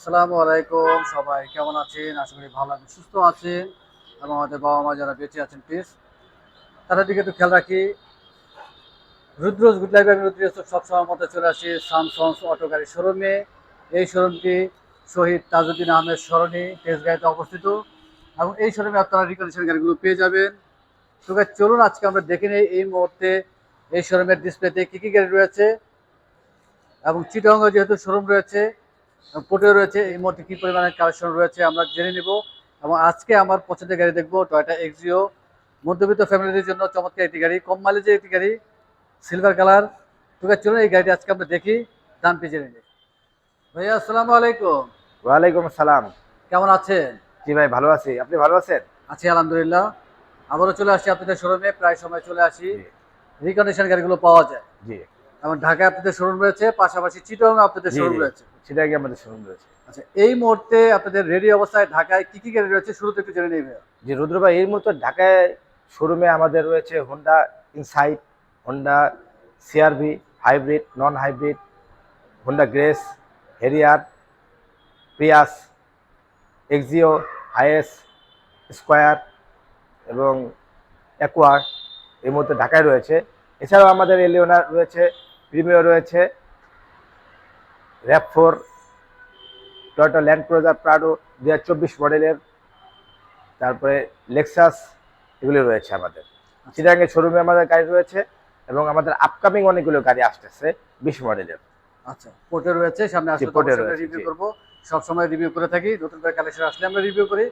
আসসালামু আলাইকুম, সবাই কেমন আছেন? আশা করি ভালো আছেন, সুস্থ আছেন এবং আমাদের বাবা মা যারা বেঁচে আছেন প্লিজ তাদের দিকে একটু খেয়াল রাখি। রুদ্রজ গুড লাইফ আমি রুদ্র সবসময় মতো চলে আসি স্যামসংস অটো গাড়ি শোরুমে এই শোরুমটি শহীদ তাজউদ্দিন আহমেদ সরণি তেজগাঁইতে অবস্থিত এবং এই শোরুমে আপনারা রিকন্ডিশন গাড়িগুলো পেয়ে যাবেন। তো চলুন আজকে আমরা দেখে নিই এই মুহূর্তে এই শোরুমের ডিসপ্লেতে কী কী গাড়ি রয়েছে এবং চিটঙ্গ যেহেতু শোরুম রয়েছে পোটেও রয়েছে এই মুহূর্তে কী পরিমাণে কালেকশন রয়েছে আমরা জেনে নিব এবং আজকে আমার পছন্দের গাড়ি দেখব টয়টা এক্সিও মধ্যবিত্ত ফ্যামিলিদের জন্য চমৎকার একটি গাড়ি কম মাইলেজের একটি গাড়ি সিলভার কালার তো guys, চলুন এই গাড়িটি আজকে আমরা দেখি দামটি জেনে নিই। ভাইয়া আসসালামু আলাইকুম। ওয়ালাইকুম আসসালাম। কেমন আছেন? জি ভাই ভালো আছি। আপনি ভালো আছেন? আছি আলহামদুলিল্লাহ। আবারও চলে আসি আপনাদের শোরুমে প্রায় সময় চলে আসি। রিকন্ডিশন গাড়িগুলো পাওয়া যায়। জি। এবং ঢাকায় আপনাদের শোরুম রয়েছে পাশাপাশি চিটং আপনাদের শোরুম রয়েছে। সেটা আগে আমাদের শুনুন রয়েছে। আচ্ছা এই মুহূর্তে আপনাদের রেডি অবস্থায় ঢাকায় কি কি গাড়ি রয়েছে? শুরুতে একটু জেনে নেবে যে রুদ্র ভাই এই মুহূর্তে ঢাকায় শোরুমে আমাদের রয়েছে Honda Insight Honda CRV hybrid non hybrid Honda Grace Harrier Prius Axio Hiace Esquire এবং অ্যাকোয়ার এই মুহূর্তে ঢাকায় রয়েছে। এছাড়াও আমাদের এলিওনা রয়েছে প্রিমিও রয়েছে RAV four Toyota Land Cruiser Prado দু মডেলের তারপরে লেক্সাস এগুলো রয়েছে আমাদের। চিটাঙ্গের শোরুমে আমাদের গাড়ি রয়েছে এবং আমাদের আপকামিং অনেকগুলো গাড়ি আসতেছে বিশ মডেলের। আচ্ছা পোর্টে রয়েছে সামনে আসলে পোর্টে রিভিউ। করব। সব সময় রিভিউ করে থাকি নতুন করে কালেকশন আসলে আমরা রিভিউ করি।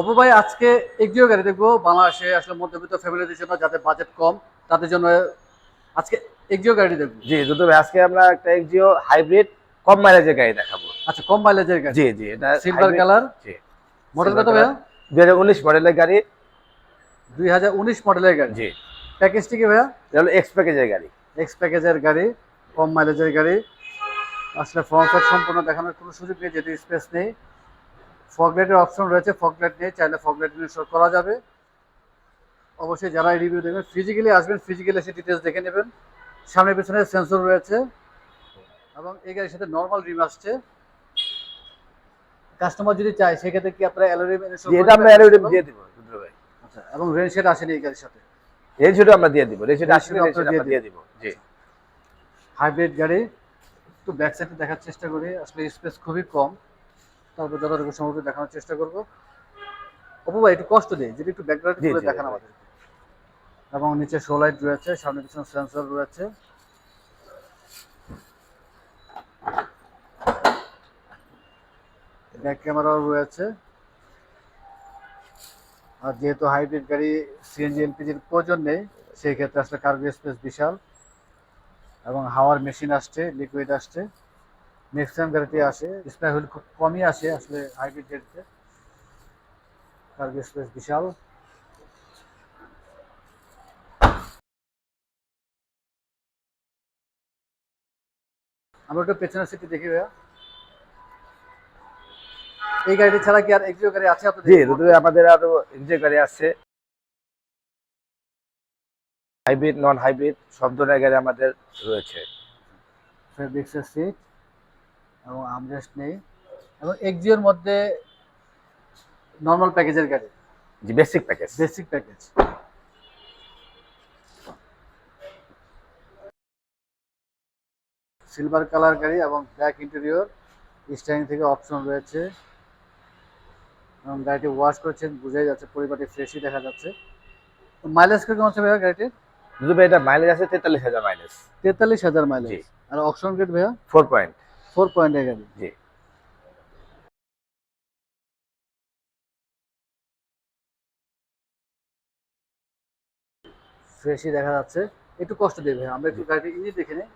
অপু ভাই আজকে এক্সিও গাড়ি দেখব। বাংলাদেশে আসলে মধ্যবিত্ত ফ্যামিলিদের জন্য যাদের বাজেট কম তাদের জন্য আজকে এক্সিও গাড়ি দেখব। জি দুটো আজকে আমরা একটা এক্সিও হাইব্রিড কম মাইলেজের গাড়ি দেখাবো। আচ্ছা কম মাইলেজের গাড়ি? জি জি এটা সিলভার কালার জি। মডেল কত ভাইয়া? দু হাজার উনিশ মডেলের গাড়ি। দুই হাজার উনিশ মডেলের গাড়ি? জি। প্যাকেজটি কি ভাইয়া? এটা হলো এক্স প্যাকেজের গাড়ি। এক্স প্যাকেজের গাড়ি কম মাইলেজের গাড়ি। আসলে ফ্রন্ট সাইড সম্পূর্ণ দেখানোর কোনো সুযোগ নেই যেহেতু স্পেস নেই। ফগলাইটের অপশন রয়েছে ফগলাইট নেই চাইলে ফগলাইট ইনস্টল করা যাবে। অবশ্যই যারা রিভিউ দেখবেন ফিজিক্যালি আসবেন ফিজিক্যালি এসে ডিটেলস দেখে নেবেন। সামনে পিছনে সেন্সর রয়েছে এবং এই গাড়ির সাথে নর্মাল রিম আসছে। কাস্টমার যদি চায় সেক্ষেত্রে কি আপনারা অ্যালোরিম এটা আমরা অ্যালোরিম দিয়ে দিব ভাই। আচ্ছা এবং রেন শেড আসেনি এই গাড়ির সাথে? রেঞ্জটা আমরা দিয়ে দিব রেঞ্জটা আসলে Range দিয়ে আমরা দিয়ে দিব। জি। হাইব্রিড গাড়ি একটু ব্যাক সাইডে দেখার চেষ্টা করি। আসলে স্পেস খুবই কম। তারপর যতটুকু সম্ভব দেখানোর চেষ্টা করব। অপু ভাই একটু কষ্ট দেয় যদি একটু ব্যাকগ্রাউন্ড দেখান আমাদের এবং নিচে শো লাইট রয়েছে, সামনে পিছনে সেন্সর রয়েছে। ব্যাক ক্যামেরাও রয়েছে। আর যেহেতু হাইব্রিড গাড়ি সিএনজি এলপিজির প্রয়োজন নেই, সেই ক্ষেত্রে আসলে কার্গো স্পেস বিশাল। এবং হাওয়ার মেশিন আসছে লিকুইড আসছে। ম্যাক্সিমাম গাড়িতে আসে স্প্রে খুব কমই আসে, আসলে হাইব্রিড গাড়িতে। কার্গো স্পেস বিশাল। আমরা একটু পেছনের সিটে দেখি ভাইয়া। এই গাড়িটি ছাড়া কি আর এক্সিও গাড়ি আছে আপনাদের? জি দুটো আমাদের আরও এক্সিও গাড়ি আছে। হাইব্রিড নন হাইব্রিড সব ধরনের গাড়ি আমাদের রয়েছে। ফেব্রিক্সের সিট এবং আমরেস্ট নেই। এবং এক্সিওর মধ্যে নর্মাল প্যাকেজের গাড়ি। G basic package basic package silver colour গাড়ি এবং ব্ল্যাক ইন্টেরিয়র স্টাইং থেকে অপশন রয়েছে। এবং গাড়িটি ওয়াশ করেছেন বোঝাই যাচ্ছে পরিবারটি ফ্রেশই দেখা যাচ্ছে। মাইলেজ কেমন আছে ভাইয়া গাড়িটির? দুটো ভাই এটা মাইলেজ আছে তেতাল্লিশ হাজার মাইলেজ তেতাল্লিশ হাজার মাইলেজ আর অপশন গেট ভাইয়া? ফোর পয়েন্ট ফোর পয়েন্টের গাড়ি। জি। ফ্রেশই দেখা যাচ্ছে। একটু কষ্ট দেবে আমরা একটু গাড়িটি ইঞ্জিন দেখে নিই।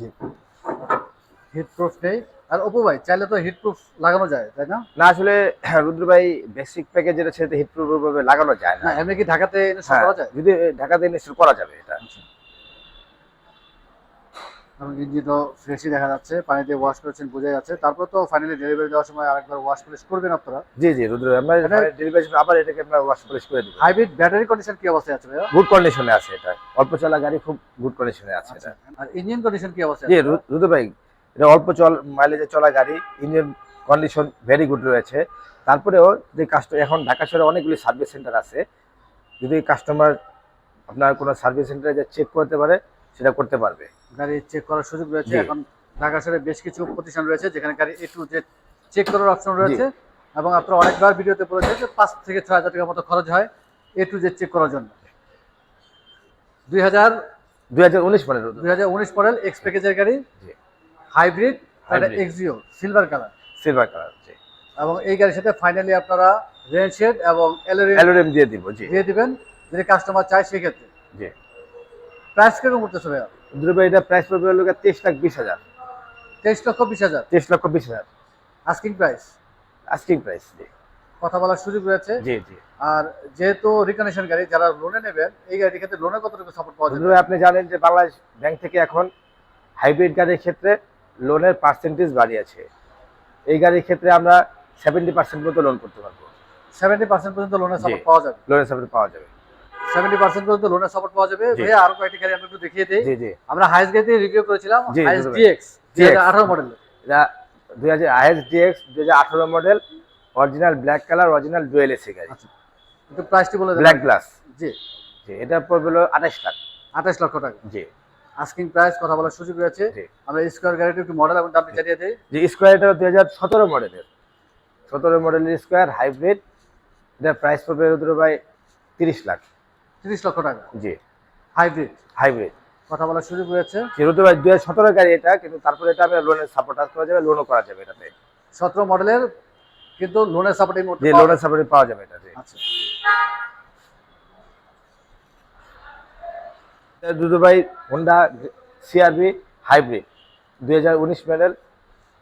নেই। আর ভাই চাইলে তো হিটপ্রুফ লাগানো যায় তাই না? না আসলে রুদ্র ভাই বেসিক প্যাকেজ যেটা সেটা হিটপ্রুফ ভাবে লাগানো যায় না। এমনি কি ঢাকাতে ইনস্টল হ্যাঁ, করা যায়? যদি ঢাকাতে ইনস্টল করা যাবে এটা। এবং ইঞ্জিনও ফ্রেশই দেখা যাচ্ছে পানি দিয়ে ওয়াশ করেছেন বোঝা যাচ্ছে। তারপর তো ফাইনালি ডেলিভারি দেওয়ার সময় আরেকবার ওয়াশ পলিশ করবেন আপনারা? জি জি রুদ্র আমরা ডেলিভারি আবার এটাকে আমরা ওয়াশ পলিশ করে দিব। হাইব্রিড ব্যাটারি কন্ডিশন কি অবস্থায় আছে ভাইয়া? গুড কন্ডিশনে আছে এটা। অল্প চলা গাড়ি খুব গুড কন্ডিশনে আছে এটা। আর ইঞ্জিন কন্ডিশন কি অবস্থায় জি রুদ্র ভাই এটা অল্প চল মাইলেজে চলা গাড়ি ইঞ্জিন কন্ডিশন ভেরি গুড রয়েছে। তারপরেও যে কাস্টমার এখন ঢাকা শহরে অনেকগুলি সার্ভিস সেন্টার আছে। যদি কাস্টমার আপনার কোনো সার্ভিস সেন্টারে যে চেক করতে পারে সেটা করতে পারবে। গাড়ি চেক করার সুযোগ রয়েছে। এখন ঢাকা শহরে বেশ কিছু প্রতিষ্ঠান রয়েছে যেখানে গাড়ি এ টু জেড চেক করার অপশন রয়েছে এবং আপনারা অনেকবার ভিডিওতে বলেছেন যে পাঁচ থেকে ছয় হাজার টাকার মতো খরচ হয় এ টু জেড চেক করার জন্য। দুই হাজার দুই হাজার উনিশ রুদ্র দুই হাজার উনিশ মডেল এক্স প্যাকেজের গাড়ি। Hybrid. Axio silver colour silver colour জি। এবং এই গাড়ির সাথে ফাইনালি আপনারা রেন শেড এবং এলরি অ্যালোরিম দিয়ে দিব জি। দিয়ে দিবেন। যদি কাস্টমার চায় সেক্ষেত্রে। জি। প্রাইস কীরকম করতেছে ভাইয়া? ভাই এটা প্রাইস পড়বে হলো তেইশ লাখ বিশ হাজার। তেইশ লক্ষ বিশ হাজার? তেইশ লক্ষ বিশ হাজার। আস্কিং প্রাইস আস্কিং প্রাইস জি। কথা বলার সুযোগ রয়েছে। জি জি। আর যেহেতু রিকনেকশন গাড়ি যারা লোনে নেবেন এই গাড়ির ক্ষেত্রে লোনে কতটুকু সাপোর্ট পাওয়া যাবে? আপনি জানেন যে বাংলাদেশ ব্যাংক থেকে এখন হাইব্রিড গাড়ির ক্ষেত্রে লোনের পার্সেন্টেজ বাড়িয়েছে এই গাড়ির ক্ষেত্রে আমরা সেভেন্টি পার্সেন্ট পর্যন্ত লোন করতে পারব। সেভেন্টি পার্সেন্ট পর্যন্ত লোনের সাপোর্ট পাওয়া যাবে। লোনের সাপোর্ট পাওয়া যাবে। সেভেন্টি পার্সেন্ট পর্যন্ত লোনের সাপোর্ট পাওয়া যাবে। জি। ভাইয়া আরও কয়েকটি গাড়ি আমরা একটু দেখিয়ে দিই। আমরা হাইস গাড়িতে রিভিউ করেছিলাম ডিএক্স দুই হাজার আঠারো মডেল এটা দুই হাজার আইএস ডিএক্স দুই হাজার আঠারো model original black colour original dual AC গাড়ি। একটু প্রাইসটি বলে ব্ল্যাক গ্লাস জি। জি এটা পড়বে হলো আঠাশ লাখ। আঠাশ লক্ষ টাকা। জি। আস্কিং প্রাইস কথা বলার সুযোগ রয়েছে। আমরা স্কোয়ার গাড়িটি একটু মডেল এবং দামটি জানিয়ে দিই। যে স্কোয়ারটা দুই হাজার সতেরো মডেলের সতেরো মডেলের স্কোয়ার হাইব্রিড এটার প্রাইস পড়বে ভাই তিরিশ লাখ। তিরিশ লক্ষ টাকা। জি। হাইব্রিড হাইব্রিড কথা বলার সুযোগ রয়েছে। যে রুদ্র ভাই দুই হাজার সতেরো গাড়ি এটা কিন্তু তারপরে এটা আমি লোনের সাপোর্ট করা যাবে লোনও করা যাবে এটাতে। সতেরো মডেলের কিন্তু লোনের সাপোর্ট এই মুহূর্তে লোনের সাপোর্ট পাওয়া যাবে এটা জি। আচ্ছা দুদু ভাই হোন্ডা সিআরবি হাইব্রিড দুই হাজার উনিশ model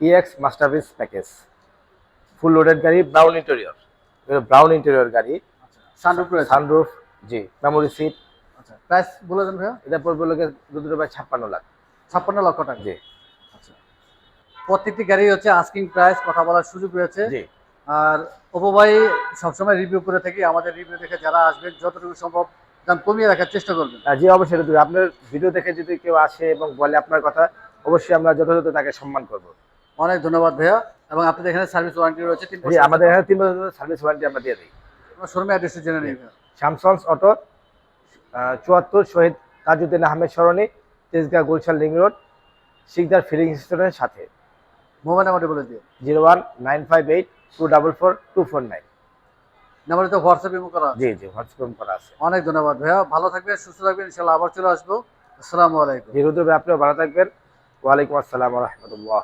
EX masterpiece package full loaded গাড়ি ব্রাউন ইন্টেরিয়র ব্রাউন ইন্টেরিয়র গাড়ি। আচ্ছা সানরুফ সানরুফ জি মেমোরি সিট আচ্ছা প্রাইস বলে দেন ভাইয়া। এটা পড়বে লোকে দুদু ভাই ছাপ্পান্ন লাখ। ছাপ্পান্ন লক্ষ টাকা। জি। আচ্ছা। প্রত্যেকটি গাড়ি হচ্ছে আস্কিং প্রাইস কথা বলার সুযোগ রয়েছে। জি। আর ওপো ভাই সবসময় রিভিউ করে থাকি আমাদের রিভিউ দেখে যারা আসবেন যতটুকু সম্ভব দাম কমিয়ে রাখার চেষ্টা করবেন। জি অবশ্যই আপনার ভিডিও দেখে যদি কেউ আসে এবং বলে আপনার কথা অবশ্যই আমরা যথাযথ তাকে সম্মান করব। অনেক ধন্যবাদ ভাইয়া। এবং আপনাদের এখানে সার্ভিস ওয়ারেন্টি রয়েছে তিন আমাদের এখানে তিন বছর সার্ভিস ওয়ারেন্টি আমরা দিয়ে দিই। শোরুমে অ্যাড্রেসটি জেনে নিই ভাইয়া। অটো চুয়াত্তর শহীদ তাজউদ্দিন আহমেদ সরণি Tejgaon Gulshan link road Sikdar filling স্টেশনের সাথে। মোবাইল নাম্বারটি বলে দিয়ে zero one nine five eight two double four two four nine. নাম্বারে তো হোয়াটসঅ্যাপ ইমো করা। জি জি হোয়াটসঅ্যাপ করা আছে। অনেক ধন্যবাদ ভাইয়া। ভালো থাকবেন সুস্থ থাকবেন ইনশাল্লাহ আবার চলে আসব। আসসালামু আলাইকুম। জিরো আপনিও ভালো থাকবেন। ওয়ালাইকুম আসসালাম রহমতুল্লাহ।